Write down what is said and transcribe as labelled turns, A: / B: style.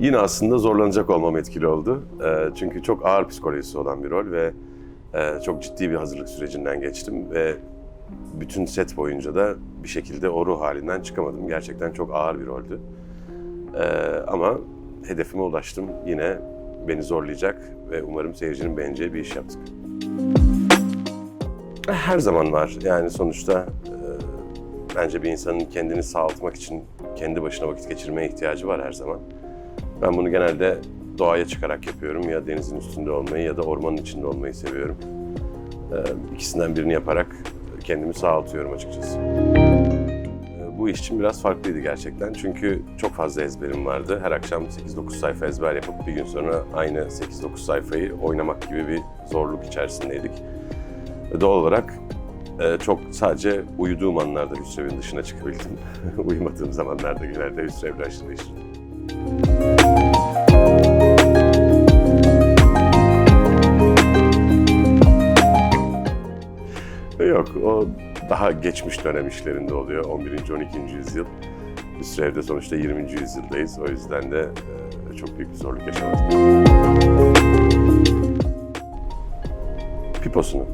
A: Yine aslında zorlanacak olmam etkili oldu. Ee, çünkü çok ağır psikolojisi olan bir rol ve e, çok ciddi bir hazırlık sürecinden geçtim ve bütün set boyunca da bir şekilde o ruh halinden çıkamadım. Gerçekten çok ağır bir roldü. Ee, ama hedefime ulaştım. Yine beni zorlayacak ve umarım seyircinin beğeneceği bir iş yaptık. Her zaman var. Yani sonuçta e, bence bir insanın kendini sağaltmak için kendi başına vakit geçirmeye ihtiyacı var her zaman. Ben bunu genelde doğaya çıkarak yapıyorum. Ya denizin üstünde olmayı ya da ormanın içinde olmayı seviyorum. Ee, ikisinden birini yaparak kendimi sağaltıyorum açıkçası. Ee, Bu iş için biraz farklıydı gerçekten. Çünkü çok fazla ezberim vardı. Her akşam 8-9 sayfa ezber yapıp bir gün sonra aynı 8-9 sayfayı oynamak gibi bir zorluk içerisindeydik. Doğal olarak e, çok sadece uyuduğum anlarda Hüsrev'in dışına çıkabildim. Uyumadığım zamanlarda genelde Hüsrev'le aşırı Yok, o daha geçmiş dönem işlerinde oluyor. 11. 12. yüzyıl. Hüsrev'de sonuçta 20. yüzyıldayız. O yüzden de e, çok büyük bir zorluk yaşamadık. Piposunu.